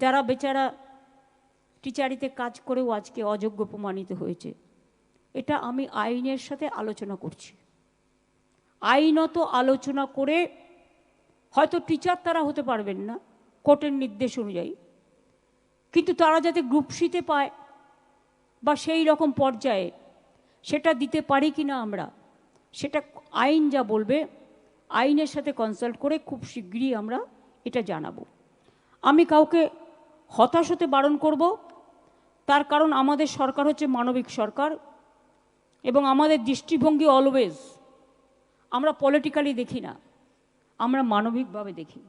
যারা বেচারা টিচারিতে কাজ করেও আজকে অযোগ্য প্রমাণিত হয়েছে, এটা আমি আইনের সাথে আলোচনা করছি। আইনত আলোচনা করে হয়তো টিচার তারা হতে পারবেন না, কোর্টের নির্দেশ অনুযায়ী, কিন্তু তারা যাতে গ্রুপ সিতে পায় বা সেই রকম পর্যায়ে সেটা দিতে পারি কি না আমরা, সেটা আইন যা বলবে, আইনের সাথে কনসাল্ট করে খুব শীঘ্রই আমরা এটা জানাব। আমি কাউকে হতাশ হতে বারণ করব। তার কারণ আমাদের সরকার হচ্ছে মানবিক সরকার এবং আমাদের দৃষ্টিভঙ্গি অলওয়েজ আমরা পলিটিক্যালি দেখি না, আমরা মানবিকভাবে দেখি।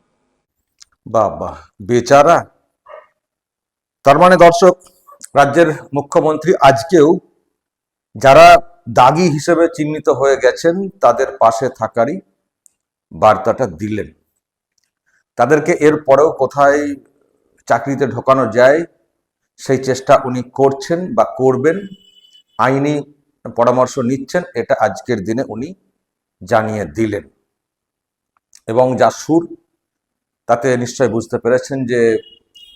বাহ বেচারা। তার মানে দর্শক, রাজ্যের মুখ্যমন্ত্রী আজকেও যারা দাগি হিসেবে চিহ্নিত হয়ে গেছেন, তাদের পাশে থাকারই বার্তাটা দিলেন। তাদেরকে এর পরেও কোথায় চাকরিতে ঢোকানো যায়, সেই চেষ্টা উনি করছেন বা করবেন, আইনি পরামর্শ নিচ্ছেন, এটা আজকের দিনে উনি জানিয়ে দিলেন। এবং যা সুর, তাতে নিশ্চয় বুঝতে পেরেছেন যে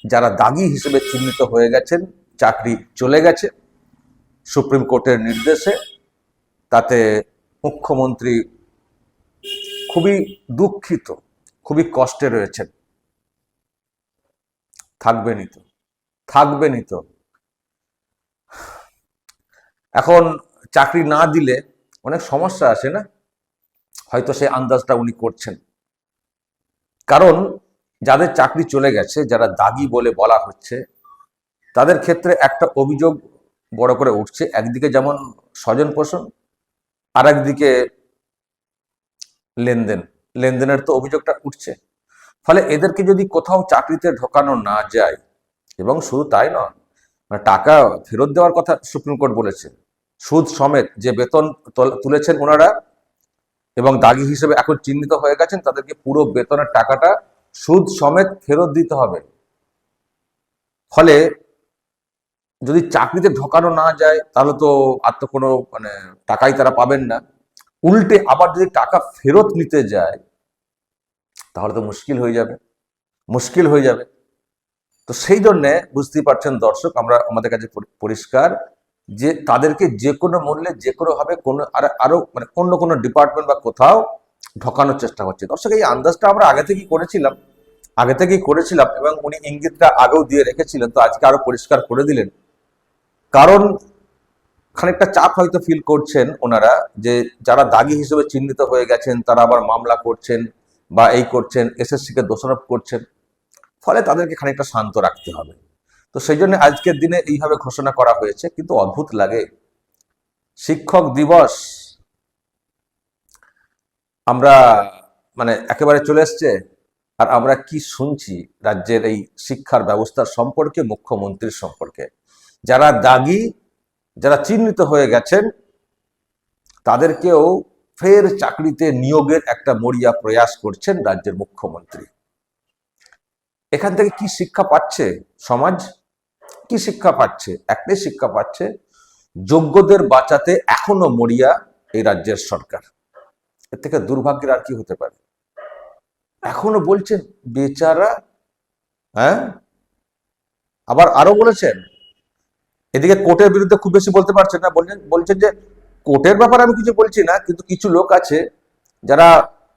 যারা দাগি হিসেবে চিহ্নিত হয়ে গেছেন, চাকরি চলে গেছে, সুপ্রিম কোর্টের নির্দেশে, তাতে মুখ্যমন্ত্রী খুবই দুঃখিত, খুবই কষ্টে রয়েছেন। থাকবেনই তো থাকবেনই তো। এখন চাকরি না দিলে অনেক সমস্যা আসে না? হয়তো সেই আন্দাজটা উনি করছেন। কারণ যাদের চাকরি চলে গেছে, যারা দাগি বলে বলা হচ্ছে, তাদের ক্ষেত্রে একটা অভিযোগ বড় করে উঠছে, একদিকে যেমন স্বজন পোষণ আর একদিকে লেনদেন। লেনদেনের তো অভিযোগটা উঠছে। ফলে এদেরকে যদি কোথাও চাকরিতে ঢোকানো না যায়, এবং শুধু তাই নয় মানে টাকা ফেরত দেওয়ার কথা সুপ্রিম কোর্ট বলেছে সুদ সমেত যে বেতন তুলেছেন ওনারা, এবং দাগি হিসেবে এখন চিহ্নিত হয়ে গেছেন, তাদেরকে পুরো বেতনের টাকাটা সুদ সমেত ফেরত দিতে হবে। ফলে যদি চাকরিতে ঢোকানো না যায়, তাহলে তো আর তো কোনো মানে টাকাই তারা পাবেন না। উল্টে আবার যদি টাকা ফেরত নিতে যায় তাহলে তো মুশকিল হয়ে যাবে। মুশকিল হয়ে যাবে। তো সেই জন্যে বুঝতেই পারছেন দর্শক, আমরা আমাদের কাছে পরিষ্কার যে তাদেরকে যে কোনো মূল্যে, যে কোনো ভাবে কোনো আর, আরও মানে অন্য কোনো ডিপার্টমেন্ট বা কোথাও ঢোকানোর চেষ্টা হচ্ছে দর্শক, এই আন্দাজটা আমরা আগে থেকেই করেছিলাম। আগে থেকেই করেছিলাম এবং উনি ইঙ্গিতটা আগেও দিয়ে রেখেছিলেন, তো আজকে আরও পরিষ্কার করে দিলেন। কারণ খানিকটা চাপ হয়তো ফিল করছেন ওনারা যে যারা দাগি হিসেবে চিহ্নিত হয়ে গেছেন, তারা আবার মামলা করছেন। বা এই করছেন এসএসসি কে দোষারোপ করছেন, ফলে তাদেরকে খানিকটা শান্ত রাখতে হবে। তো সেই জন্য আজকের দিনে এইভাবে ঘোষণা করা হয়েছে, কিন্তু অদ্ভুত লাগে। শিক্ষক দিবস আমরা মানে একেবারে চলে এসছে, আর আমরা কি শুনছি রাজ্যের এই শিক্ষার ব্যবস্থার সম্পর্কে, মুখ্যমন্ত্রীর সম্পর্কে? যারা দাগি, যারা চিহ্নিত হয়ে গেছেন, তাদেরকেও ফের চাকরিতে নিয়োগের একটা মরিয়া প্রয়াস করছেন রাজ্যের মুখ্যমন্ত্রী। এখান থেকে কি শিক্ষা পাচ্ছে সমাজ? কি শিক্ষা পাচ্ছে? একটাই শিক্ষা পাচ্ছে, যোগ্যদের বাঁচাতে এখনও মরিয়া এই রাজ্যের সরকার। এর থেকে দুর্ভাগ্যের আর কি হতে পারে? এখনও বলছেন বেচারা হ্যাঁ? আবার আরও বলেছেন, এদিকে কোর্টের বিরুদ্ধে খুব বেশি বলতে পারছেন না, বলছেন বলছেন যে কোর্টের ব্যাপারে আমি কিছু বলছি না, কিন্তু কিছু লোক আছে যারা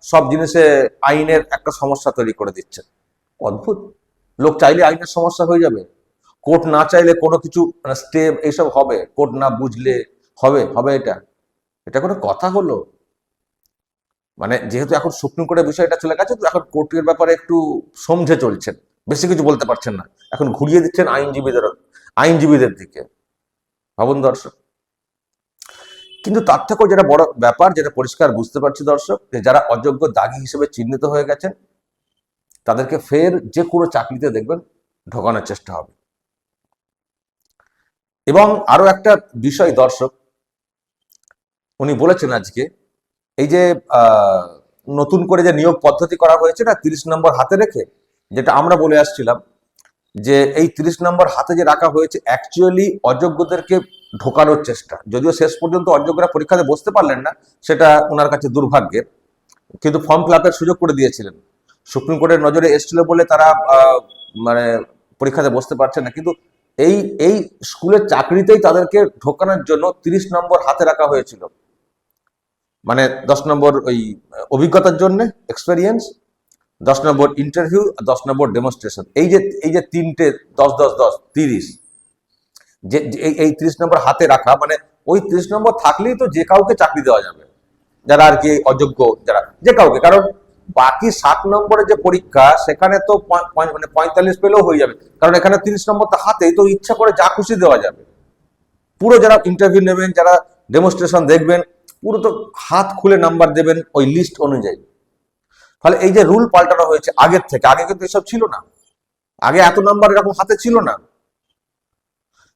সব জিনিসে আইনের একটা সমস্যা তৈরি করে দিচ্ছেন অদ্ভুত। লোক চাইলে আইনের সমস্যা হয়ে যাবে। কোর্ট না চাইলে কোনো কিছু স্টেপ এইসব হবে। কোর্ট না বুঝলে হবে হবে এটা। এটা কোনো কথা হলো? মানে যেহেতু এখন সুপ্রিম কোর্টের বিষয়টা চলে গেছে, তো এখন কোর্টের ব্যাপারে একটু সমঝে চলছেন। বেশি কিছু বলতে পারছেন না। এখন ঘুরিয়ে দিচ্ছেন আইনজীবীদের আইনজীবীদের দিকে। ভাবুন দর্শক। কিন্তু তার থেকেও যেটা বড় ব্যাপার, যেটা পরিষ্কার বুঝতে পারছি দর্শক, যে যারা অযোগ্য দাগি হিসেবে চিহ্নিত হয়ে গেছেন, তাদেরকে ফের যে কোনো চাকরিতে দেখবেন ঢোকানোর চেষ্টা হবে। এবং আরও একটা বিষয় দর্শক, উনি বলেছেন আজকে, এই যে নতুন করে যে নিয়োগ পদ্ধতি করা হয়েছে না, তিরিশ নম্বর হাতে রেখে, যেটা আমরা বলে আসছিলাম যে এই তিরিশ নম্বর হাতে যে রাখা হয়েছে অ্যাকচুয়ালি অযোগ্যদেরকে ঢোকানোর চেষ্টা। যদিও শেষ পর্যন্ত অযোগ্যরা পরীক্ষাতে বসতে পারলেন না, সেটা ওনার কাছে দুর্ভাগ্যের। কিন্তু ফর্ম ফিল আপের সুযোগ করে দিয়েছিলেন। সুপ্রিম কোর্টের নজরে এসেছিল বলে তারা মানে পরীক্ষাতে বসতে পারছেন না। কিন্তু এই এই স্কুলের চাকরিতেই তাদেরকে ঢোকানোর জন্য তিরিশ নম্বর হাতে রাখা হয়েছিল। মানে দশ নম্বর ওই, অভিজ্ঞতার জন্য এক্সপেরিয়েন্স দশ নম্বর ইন্টারভিউ আর দশ নম্বর ডেমনস্ট্রেশন এই যে এই যে তিনটে, দশ দশ দশ, তিরিশ, যে এই- তিরিশ নম্বর হাতে রাখা মানে ওই তিরিশ নম্বর থাকলেই তো যে কাউকে চাকরি দেওয়া যাবে। যারা আর কি অযোগ্য, যারা, যে কাউকে, কারণ বাকি ষাট নম্বরের যে পরীক্ষা, সেখানে তো মানে পঁয়তাল্লিশ পেলেও হয়ে যাবে। কারণ এখানে তিরিশ নম্বর তো হাতেই তো ইচ্ছা করে যা খুশি দেওয়া যাবে। পুরো যারা ইন্টারভিউ নেবেন, যারা ডেমনস্ট্রেশন দেখবেন, পুরো তো হাত খুলে নাম্বার দেবেন ওই লিস্ট অনুযায়ী। ফলে এই যে রুল পাল্টানো হয়েছে আগের থেকে, আগে কিন্তু এসব ছিল না। আগে এত নাম্বার এরকম হাতে ছিল না।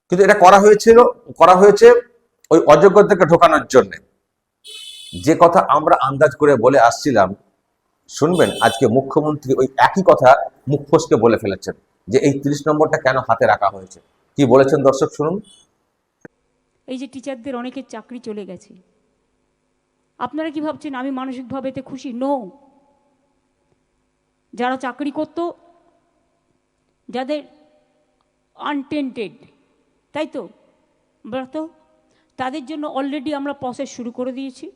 কিন্তু এটা করা হয়েছিল, করা হয়েছে ওই অযোগ্যদেরকে ঢোকানোর জন্য। যে কথা আমরা আন্দাজ করে বলে আসছিলাম, শুনবেন, আজকে মুখ্যমন্ত্রী ওই একই কথা মুখ বলে ফেলেছেন, যে এই তিরিশ নম্বরটা কেন হাতে রাখা হয়েছে? কি বলেছেন দর্শক, শুনুন। এই যে টিচারদের অনেকের চাকরি চলে গেছে। আপনারা কি ভাবছেন আমি মানসিকভাবে এতে খুশি? নো যারা চাকরি করত, যাদের আনটেন্টেড তাই তো? ব্রত তাদের জন্য অলরেডি আমরা প্রসেস শুরু করে দিয়েছি।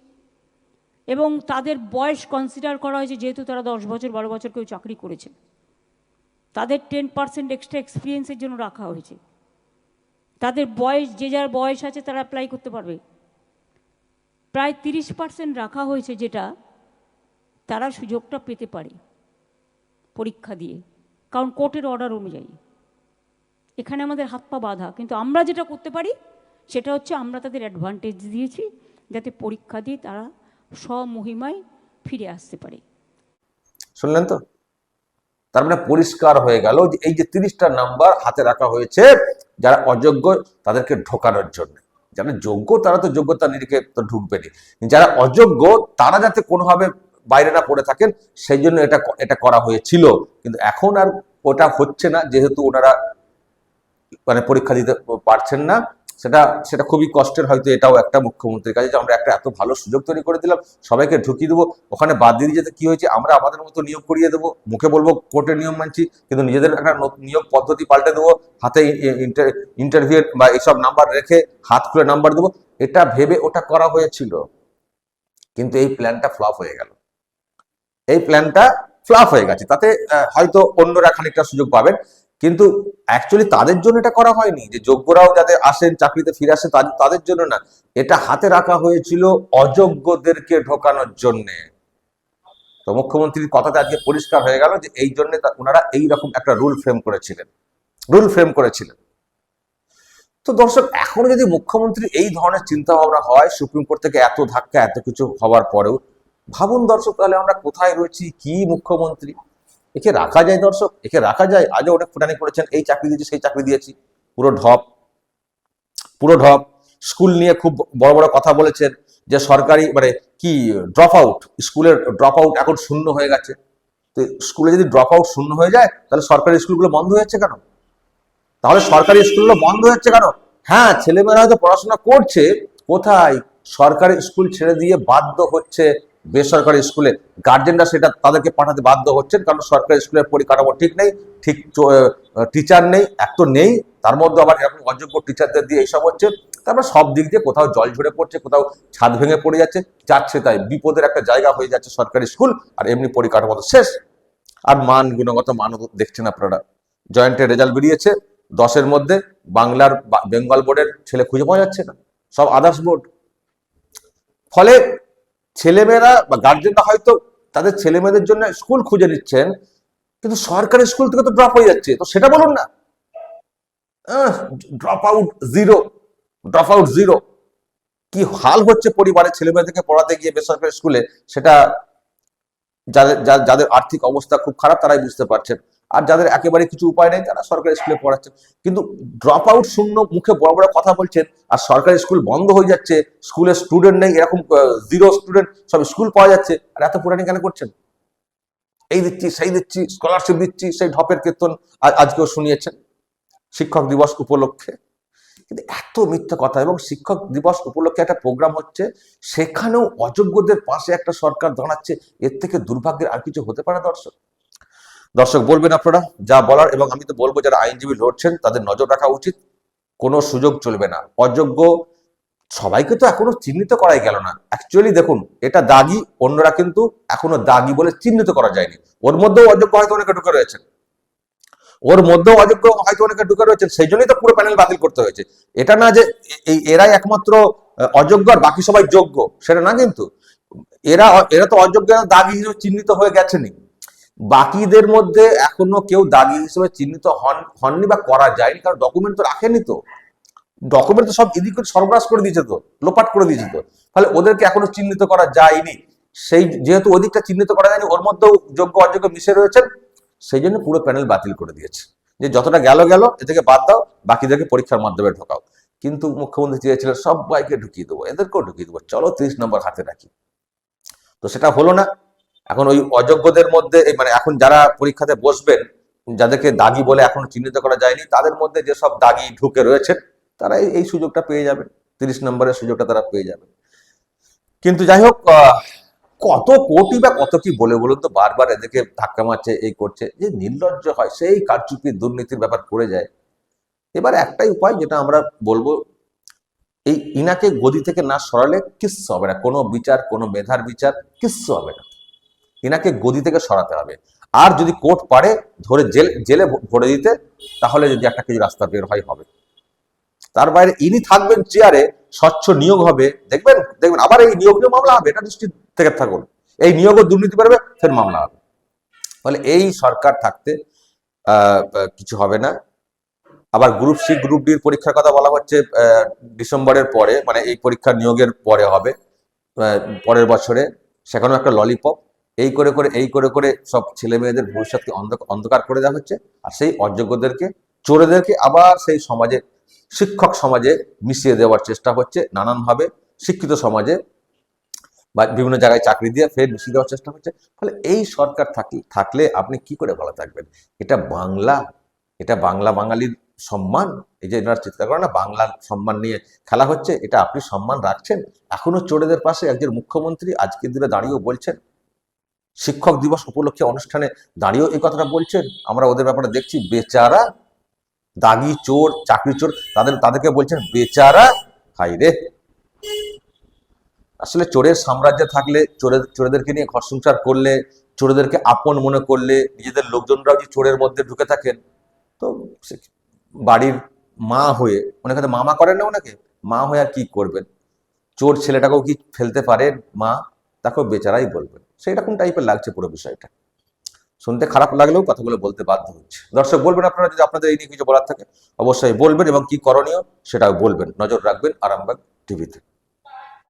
এবং তাদের বয়স কনসিডার করা হয়েছে, যেহেতু তারা দশ বছর, বারো বছর কেউ চাকরি করেছে। তাদের টেন পার্সেন্ট এক্সট্রা এক্সপিরিয়েন্সের জন্য রাখা হয়েছে। তাদের বয়স, যে যার বয়স আছে, তারা অ্যাপ্লাই করতে পারবে। প্রায় তিরিশ পার্সেন্ট রাখা হয়েছে, যেটা তারা সুযোগটা পেতে পারে। পরীক্ষা দিয়ে। কারণ কোর্টের অর্ডার অনুযায়ী। এখানে আমাদের হাত পা বাঁধা। কিন্তু আমরা যেটা করতে পারি, সেটা হচ্ছে আমরা তাদের অ্যাডভান্টেজ দিয়েছি, যাতে পরীক্ষা দিয়ে তারা স্বমহিমায় ফিরে আসতে পারে। শুনলেন তো? তার মানে পরিষ্কার হয়ে গেল যে এই যে তিরিশটা নাম্বার হাতে রাখা হয়েছে, যারা অযোগ্য তাদেরকে ঢোকানোর জন্য। যারা যোগ্য তারা তো যোগ্যতা নিরিখে তো ঢুকবেনি যারা অযোগ্য তারা যাতে কোনোভাবে বাইরে না পড়ে থাকেন, সেই জন্য এটা এটা করা হয়েছিল। কিন্তু এখন আর ওটা হচ্ছে না, যেহেতু ওনারা মানে পরীক্ষা দিতে পারছেন না, সেটা সেটা খুবই কষ্টের, হয়তো এটাও একটা মুখ্যমন্ত্রীর কাছে যে আমরা একটা এত ভালো সুযোগ তৈরি করে দিলাম, সবাইকে ঢুকিয়ে দেবো। ওখানে বাদ দিয়ে যেতে কি হয়েছে? আমরা আমাদের মতো নিয়োগ করিয়ে দেবো। মুখে বলব, কোর্টের নিয়ম মানছি, কিন্তু নিজেদের একটা নিয়োগ পদ্ধতি পাল্টে দেবো, হাতে ইন্টারভিউ বা এইসব নাম্বার রেখে হাত খুলে নাম্বার দেবো। এটা ভেবে ওটা করা হয়েছিল। কিন্তু এই প্ল্যানটা ফ্লপ হয়ে গেল। এই প্ল্যানটা ফ্লপ হয়ে গেছে। তাতে হয়তো অন্যরা খানিকটা সুযোগ পাবেন। কিন্তু অ্যাকচুয়ালি তাদের জন্য এটা করা হয়নি। যে যোগ্যরাও যাতে আসেন, চাকরিতে ফিরে আসে তাদের তাদের জন্য না। এটা হাতে রাখা হয়েছিল অযোগ্যদেরকে ঢোকানোর জন্যে। তো মুখ্যমন্ত্রীর কথাতে আজকে পরিষ্কার হয়ে গেল যে এই জন্য ওনারা এইরকম একটা রুল ফ্রেম করেছিলেন। রুল ফ্রেম করেছিলেন। তো দর্শক, এখনও যদি মুখ্যমন্ত্রী এই ধরনের চিন্তা ভাবনা হয়, সুপ্রিম কোর্ট থেকে এত ধাক্কা, এত কিছু হওয়ার পরেও ভাবুন দর্শক, তাহলে আমরা কোথায় রয়েছি? কি মুখ্যমন্ত্রী? একে রাখা যায় দর্শক, একে রাখা যায়। আজও অনেক ফুটানি করেছেন, এই চাকরি দিয়েছি, সেই চাকরি দিয়েছি। পুরো ঢপ পুরো ঢপ। স্কুল নিয়ে খুব বড় বড় কথা বলেছেন যে সরকারি মানে কি ড্রপ আউট স্কুলের ড্রপ আউট এখন শূন্য হয়ে গেছে। তো স্কুলে যদি ড্রপ আউট শূন্য হয়ে যায়, তাহলে সরকারি স্কুলগুলো বন্ধ হয়ে যাচ্ছে কেন? তাহলে সরকারি স্কুলগুলো বন্ধ হয়ে যাচ্ছে কেন? হ্যাঁ ছেলেমেয়েরা হয়তো পড়াশোনা করছে, কোথায়? সরকারি স্কুল ছেড়ে দিয়ে বাধ্য হচ্ছে বেসরকারি স্কুলে গার্জেনরা সেটা তাদেরকে পাঠাতে বাধ্য হচ্ছেন, কারণ সরকারি স্কুলের পরিকাঠামো ঠিক নেই, ঠিক টিচার নেই, এক তো নেই, তার মধ্যে আবার এরকম অযোগ্য টিচারদের দিয়ে এইসব হচ্ছে, তারপর সব দিক দিয়ে কোথাও জল ঝরে পড়ছে, কোথাও ছাদ ভেঙে পড়ে যাচ্ছে যাচ্ছে তাই বিপদের একটা জায়গা হয়ে যাচ্ছে সরকারি স্কুল, আর এমনি পরিকাঠামো তো শেষ। আর মান গুণগত মানও দেখছেন আপনারা। জয়েন্টের রেজাল্ট বেরিয়েছে, দশের মধ্যে বাংলার বেঙ্গল বোর্ডের ছেলে খুঁজে পাওয়া যাচ্ছে না, সব আদার্স বোর্ড। ফলে ছেলেমেয়েরা বা গার্জেনরা হয়তো তাদের ছেলেমেয়েদের জন্য স্কুল খুঁজে নিচ্ছেন, কিন্তু সরকারি স্কুল থেকে তো ড্রপ হয়ে যাচ্ছে। তো সেটা বলুন না। Drop out zero drop out zero কি হাল হচ্ছে পরিবারের ছেলে মেয়েদেরকে পড়াতে গিয়ে বেসরকারি স্কুলে সেটা যাদের যাদের আর্থিক অবস্থা খুব খারাপ, তারাই বুঝতে পারছেন। আর যাদের একেবারে কিছু উপায় নেই, তারা সরকারি স্কুলে পড়াচ্ছেন। কিন্তু ড্রপ আউট শূন্য মুখে বড় বড় কথা বলছেন, আর সরকারি স্কুল বন্ধ হয়ে যাচ্ছে স্কুলে স্টুডেন্ট নেই, এরকম জিরো স্টুডেন্ট সব স্কুল পাওয়া যাচ্ছে, আর এত পুরানি কেন করছেন? এই দিচ্ছি, সেই দিচ্ছি স্কলারশিপ দিচ্ছি, সেই ঢপের কীর্তন আজকেও শুনিয়েছেন। শিক্ষক দিবস উপলক্ষে। কিন্তু এত মিথ্যা কথা, এবং শিক্ষক দিবস উপলক্ষে একটা প্রোগ্রাম হচ্ছে, সেখানেও অযোগ্যদের পাশে একটা সরকার দাঁড়াচ্ছে, এর থেকে দুর্ভাগ্যের আর কিছু হতে পারে দর্শক? দর্শক বলবেন আপনারা, যা বলার এবং আমি তো বলব যারা আইনজীবী লড়ছেন, তাদের নজর রাখা উচিত, কোনো সুযোগ চলবে না। অযোগ্য সবাইকে তো এখনও চিহ্নিত করাই গেল না। অ্যাকচুয়ালি দেখুন, এটা দাগি, অন্যরা কিন্তু এখনও দাগি বলে চিহ্নিত করা যায়নি। ওর মধ্যেও অযোগ্য হয়তো অনেকে ঢুকে রয়েছেন। ওর মধ্যেও অযোগ্য হয়তো অনেকে ঢুকে রয়েছেন, সেই জন্যই তো পুরো প্যানেল বাতিল করতে হয়েছে। এটা না যে এই এরাই একমাত্র অযোগ্য আর বাকি সবাই যোগ্য, সেটা না কিন্তু। এরা এরা তো অযোগ্য দাগি হিসেবে চিহ্নিত হয়ে গেছেনই। বাকিদের মধ্যে এখনও কেউ দাগি হিসেবে চিহ্নিত হন, হননি বা করা যায়নি, কারণ ডকুমেন্ট তো রাখেনি তো। ডকুমেন্ট তো সব এদিক করে সর্বনাশ করে দিয়েছে তো, লোপাট করে দিয়েছে তো। ফলে ওদেরকে এখনও চিহ্নিত করা যায়নি। সেই যেহেতু ওদিকটা চিহ্নিত করা যায়নি, ওর মধ্যেও যোগ্য অযোগ্য মিশে রয়েছেন, সেই জন্য পুরো প্যানেল বাতিল করে দিয়েছে। যে যতটা গেল গেল, এ থেকে বাদ দাও, বাকিদেরকে পরীক্ষার মাধ্যমে ঢোকাও। কিন্তু মুখ্যমন্ত্রী চেয়েছিলেন সবাইকে ঢুকিয়ে দেবো, এদেরকেও ঢুকিয়ে দেবো। চলো তিরিশ নম্বর হাতে রাখি। তো সেটা হলো না। এখন ওই অযোগ্যদের মধ্যে মানে এখন যারা পরীক্ষাতে বসবেন, যাদেরকে দাগি বলে এখন চিহ্নিত করা যায়নি, তাদের মধ্যে যেসব দাগি ঢুকে রয়েছেন, তারা এই- সুযোগটা পেয়ে যাবেন। তিরিশ নম্বরের সুযোগটা তারা পেয়ে যাবেন। কিন্তু যাই হোক কত কোটি বা কত কি বলে বলুন তো, বারবার এদেরকে ধাক্কা মারছে, এই করছে, যে নির্লজ্জ হয়, সেই কারচুপি দুর্নীতির ব্যাপার করে যায়। এবার একটাই উপায় যেটা আমরা বলব, এই ইনাকে গদি থেকে না সরালে কিচ্ছু হবে না। কোনো বিচার, কোনো মেধার বিচার কিচ্ছু হবে না। ইনাকে গদি থেকে সরাতে হবে। আর যদি কোর্ট পারে, ধরে জেল, জেলে ভরে দিতে, তাহলে যদি একটা কিছু রাস্তা বের হয়, হবে। তার বাইরে ইনি থাকবেন চেয়ারে, স্বচ্ছ নিয়োগ হবে। দেখবেন দেখবেন, আবার এই নিয়োগ নিয়ে মামলা হবে, এটা দৃষ্টি থেকে থাকুন। এই নিয়োগও দুর্নীতি পারবে ফের মামলা হবে। ফলে এই সরকার থাকতে কিছু হবে না। আবার গ্রুপ সি, গ্রুপ ডির পরীক্ষার কথা বলা হচ্ছে ডিসেম্বরের পরে মানে এই পরীক্ষা নিয়োগের পরে হবে পরের বছরে। সেখানেও একটা ললিপপ। এই করে করে, এই করে করে সব ছেলে মেয়েদের ভবিষ্যৎকে অন্ধ- অন্ধকার করে দেওয়া হচ্ছে। আর সেই অযোগ্যদেরকে চোরেদেরকে আবার সেই সমাজে, শিক্ষক সমাজে মিশিয়ে দেওয়ার চেষ্টা হচ্ছে। নানানভাবে শিক্ষিত সমাজে বা বিভিন্ন জায়গায় চাকরি দিয়ে ফের মিশিয়ে দেওয়ার চেষ্টা হচ্ছে। ফলে এই সরকার থাকলে থাকলে আপনি কি করে ভালো থাকবেন? এটা বাংলা এটা বাংলা বাঙালির সম্মান, এই যে এনারা চিৎকার করে না, বাংলার সম্মান নিয়ে খেলা হচ্ছে, এটা আপনি সম্মান রাখছেন? এখনও চোরেদের পাশে একজন মুখ্যমন্ত্রী আজকের দিনে দাঁড়িয়েও বলছেন শিক্ষক দিবস উপলক্ষে অনুষ্ঠানে দাঁড়িয়েও এই কথাটা বলছেন। আমরা ওদের ব্যাপারে দেখছি, বেচারা, দাগি চোর, চাকরি চোর, তাদের, তাদেরকে বলছেন, বেচারা হাই রে! আসলে চোরের সাম্রাজ্যে থাকলে, চোরের, চোরেদেরকে নিয়ে ঘর সংসার করলে, চোরেদেরকে আপন মনে করলে, নিজেদের লোকজনরাও যে চোরের মধ্যে ঢুকে থাকেন, তো বাড়ির মা হয়ে, অনেকে তো মামা করেন না ওনাকে, মা হয়ে আর কি করবেন? চোর ছেলেটাকেও কি ফেলতে পারেন মা? তাকেও বেচারাই বলবেন। সেই রকম টাইপের লাগছে পুরো বিষয়টা? শুনতে খারাপ লাগলেও কথাগুলো বলতে বাধ্য হচ্ছে। দর্শক, বলবেন আপনারা যদি আপনাদের এই নিয়ে কিছু বলার থাকে, অবশ্যই বলবেন এবং কি করণীয় সেটাও বলবেন। নজর রাখবেন আরামবাগ টিভিতে